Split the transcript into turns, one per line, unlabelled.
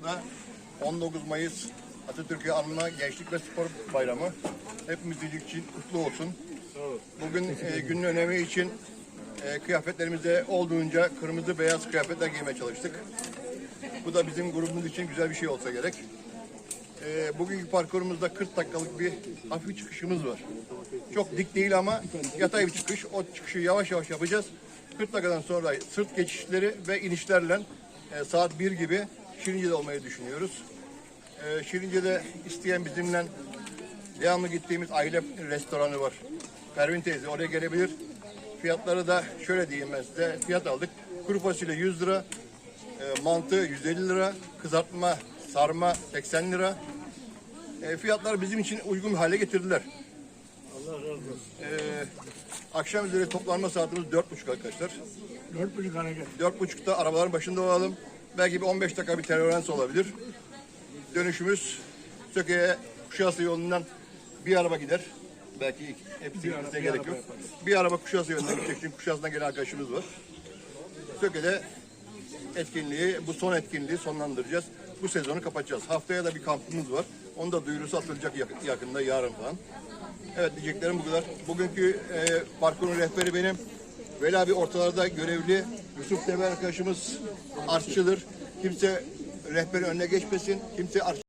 Bu da 19 Mayıs Atatürk'ü anma Gençlik ve Spor Bayramı. Hepimizin için kutlu olsun. Bugün e, günün önemi için e, kıyafetlerimizde olduğunca kırmızı beyaz kıyafetler giymeye çalıştık. Bu da bizim grubumuz için güzel bir şey olsa gerek. E, bugünkü parkurumuzda 40 dakikalık bir hafif çıkışımız var. Çok dik değil ama yatay bir çıkış. O çıkışı yavaş yavaş yapacağız. 40 dakikadan sonra sırt geçişleri ve inişlerle e, saat 1 gibi Şirince'de olmayı düşünüyoruz. E, Şirince'de isteyen bizimle devamlı gittiğimiz aile restoranı var. Pervin teyze oraya gelebilir. Fiyatları da şöyle diyeyim ben size. Fiyat aldık. Kuru fasulye 100 lira, e, mantı 150 lira, kızartma, sarma 80 lira. E, fiyatlar bizim için uygun hale getirdiler.
Allah razı olsun.
E, akşam üzeri toplanma saatimiz dört buçuk arkadaşlar.
Dört buçuk hareket.
Dört buçukta arabaların başında olalım. Belki bir 15 dakika bir terörens olabilir. Dönüşümüz Söke'ye Kuşadası yolundan bir araba gider. Belki hepsi
Bir ara-
gitmesine
bir
gerek
araba
yok. Bir araba Kuşadası yolundan gidecek çünkü Kuşadası'ndan gelen arkadaşımız var. Söke'de etkinliği, bu son etkinliği sonlandıracağız. Bu sezonu kapatacağız. Haftaya da bir kampımız var. Onu da duyurusu atılacak yak- yakında, yarın falan. Evet diyeceklerim bu kadar. Bugünkü e, parkurun rehberi benim. Veli abi ortalarda görevli. Yusuf Tepe arkadaşımız artçıdır. Kimse rehberin önüne geçmesin. Kimse artçı